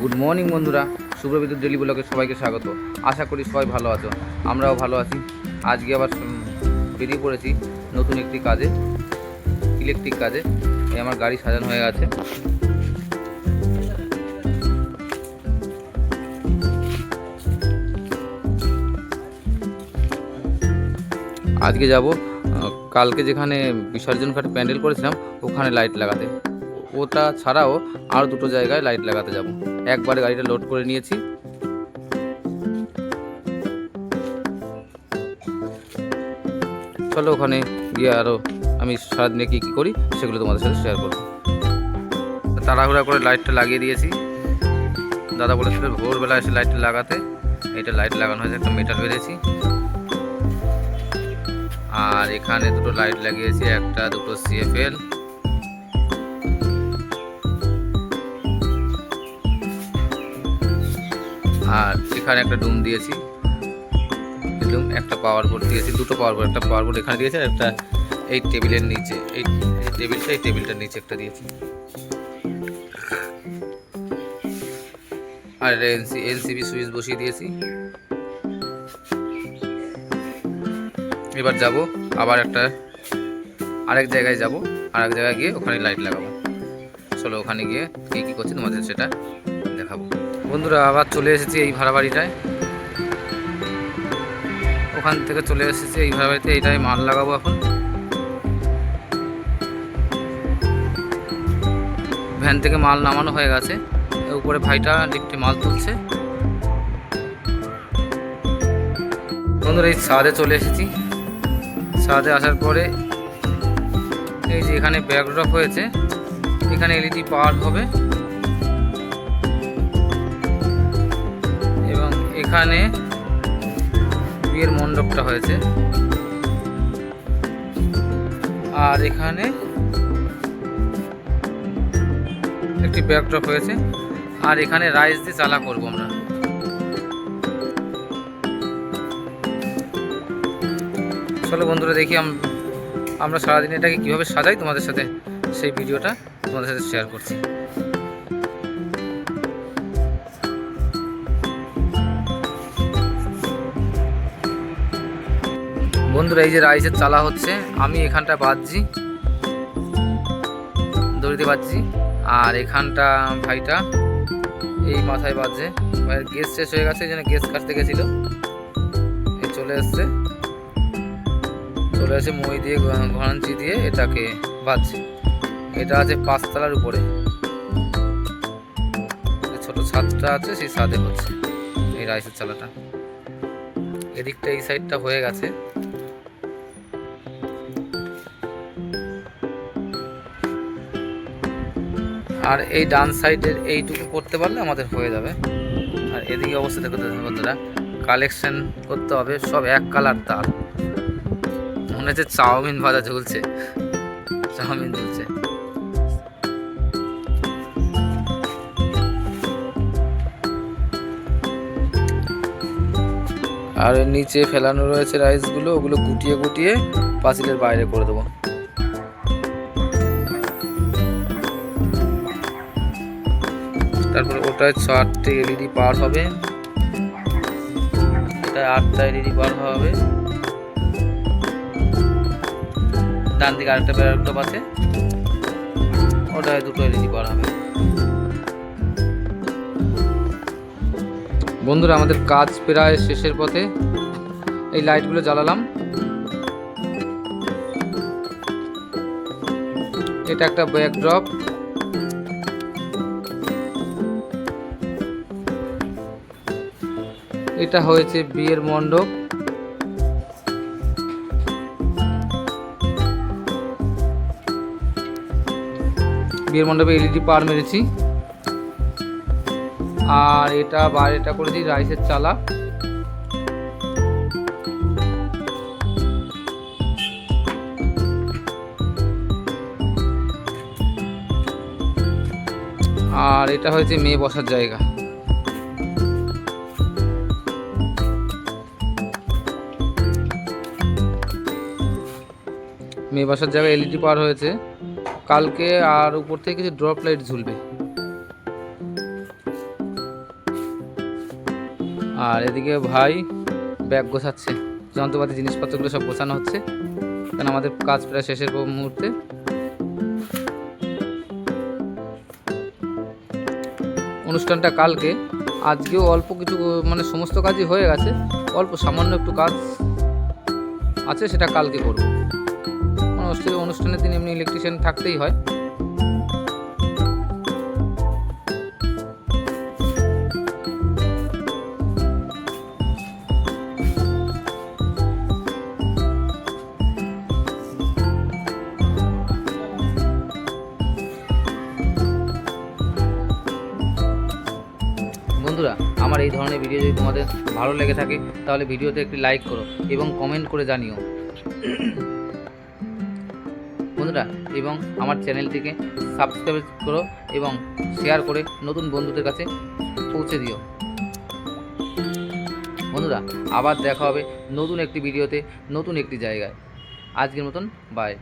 Good morning বন্ধুরা। শুভবিদ্যুৎ daily ব্লগে সবাইকে স্বাগত। আশা করি সবাই ভালো আছো। আমরাও ভালো আছি। আজকে আবার বেরিয়ে পড়েছি নতুন একটি কাজে ইলেকট্রিক কাজে। আমার গাড়ি সাজানো হয়ে গেছে। আজকে যাব কালকে যেখানে বিসর্জন ঘাটে প্যান্ডেল করেছিলাম, ওখানে লাইট লাগাতে। ওটা ছাড়াও আরও দুটো জায়গায় লাইট লাগাতে যাব। একবারে গাড়িটা লোড করে নিয়েছি। চলো ওখানে গিয়ে আরও আমি সারাদিনে কী কী করি সেগুলো তোমাদের সাথে শেয়ার করব। তাড়াহুড়া করে লাইটটা লাগিয়ে দিয়েছি। দাদা বলেছিল ভোরবেলা এসে লাইটটা লাগাতে। এটা লাইট লাগানো হয়েছে, একটা মেটাল বেরিয়েছি আর এখানে দুটো লাইট লাগিয়েছি, একটা দুটো সিএফএল আর এখানে একটা ডুম দিয়েছি। ডুম একটা পাওয়ার বোর্ড দিয়েছি, দুটো পাওয়ার বোর্ড একটা পাওয়ার বোর্ড এখানে দিয়েছি আর একটা এই টেবিলের নিচে, এই টেবিলটা, এই টেবিলটার নিচে একটা দিয়েছি। আর এনসি এনসিবি সুইচ বসিয়ে দিয়েছি। এবার যাব, আবার একটা, আরেক জায়গায় যাব, আরেক জায়গায় গিয়ে ওখানে লাইট লাগাবো। চলো ওখানে গিয়ে কী কী করছি তোমাদের সেটা বন্ধুরা, আবার চলে এসেছি এই ভাড়া বাড়িটায় ওখান থেকে চলে এসেছি এই ভাড়া বাড়িতে এইটাই মাল লাগাবো এখন। ভ্যান থেকে মাল নামানো হয়ে গেছে। উপরে ভাইটা লিফটে মাল তুলছে। বন্ধুরা, এই ছাদে চলে এসেছি। ছাদে আসার পরে এই যে এখানে ব্যাকড্রপ হয়েছে, এখানে এলইডি পাওয়ার হবে। এখানে বিয়ের মণ্ডপটা হয়েছে। আর এখানে একটি ব্যাকড্রপ হয়েছে। আর এখানে রাইস দিয়ে চালা করব আমরা। চলো বন্ধুরা দেখি আমরা সারাদিন এটাকে কীভাবে সাজাই তোমাদের সাথে সেই ভিডিওটা তোমাদের সাথে শেয়ার করছি। বন্ধুরা, এই যে রাইসের চালা হচ্ছে, আমি এখানটা বাজছি। দড়িতে বাজছি। আর এখানটা ভাইটা এই মাথায় বাজছে। ভাইয়ের গ্যাস শেষ হয়ে গেছে, এই জন্য গ্যাস কাটতে গেছিল। চলে এসছে। চলে আসে মই দিয়ে ঘরাঞ্চি দিয়ে এটাকে বাজছে। এটা আছে পাঁচতলার উপরে। ছোট ছাদটা আছে, সেই ছাদে হচ্ছে এই রাইসের চালাটা। এদিকটা এই সাইডটা হয়ে গেছে। আর এই ডান সাইডের এইটুকু করতে পারলে আমাদের হয়ে যাবে। আর এদিকে অবস্থা দেখো বন্ধুরা কালেকশন করতে হবে, সব এক কালার তার। মনে হচ্ছে চাউমিন ভাজা ঝুলছে। চাউমিন ঝুলছে। আর নিচে ফেলানো রয়েছে রাইসগুলো ওগুলো গুটিয়ে গুটিয়ে পাঁচিলের বাইরে করে দেবো। তারপরে ওটায় চারটে এলইডি পার হবে। এটা আটটা এলইডি পার হবে। ডান দিকে আরেকটা ব্যারাকটপ আছে। ওটায় দুটো এলইডি পার হবে। বন্ধুরা, আমাদের কাজ প্রায় শেষের পথে। এই লাইটগুলো জ্বালালাম। এটা একটা ব্যাকড্রপ এটা হয়েছে বিয়ের মণ্ডপ। বিয়ের মণ্ডপে এলইডি পার মেরেছি। আর এটা বাইরেটা করেছি রাইসের চালা। আর এটা হয়েছে মেয়ে বসার জায়গা। মেয়ে বাসার জায়গায় এলইডি পার হয়েছে। কালকে আর উপর থেকে কিছু ড্রপ লাইট ঝুলবে। আর এদিকে ভাই ব্যাগ গোছাচ্ছে। যন্ত্রপাতি, জিনিসপত্রগুলো সব গোছানো হচ্ছে। কারণ আমাদের কাজ প্রায় শেষের মুহূর্তে। অনুষ্ঠানটা কালকে। আজকেও অল্প কিছু মানে সমস্ত কাজই হয়ে গেছে। অল্প সামান্য একটু কাজ আছে, সেটা কালকে করব। অনুষ্ঠানে অনুষ্ঠানের দিন এমনি ইলেকট্রিশিয়ান থাকতেই হয়। বন্ধুরা, আমার এই ধরনের ভিডিও যদি তোমাদের ভালো লেগে থাকে, তাহলে ভিডিওতে একটি লাইক করো এবং কমেন্ট করে জানিও। বন্ধুরা, এবং আমার চ্যানেলটিকে সাবস্ক্রাইব করো এবং শেয়ার করে নতুন বন্ধুদের কাছে পৌঁছে দিও। বন্ধুরা, আবার দেখা হবে নতুন একটি ভিডিওতে, নতুন একটি জায়গায়। আজকের মতন বাই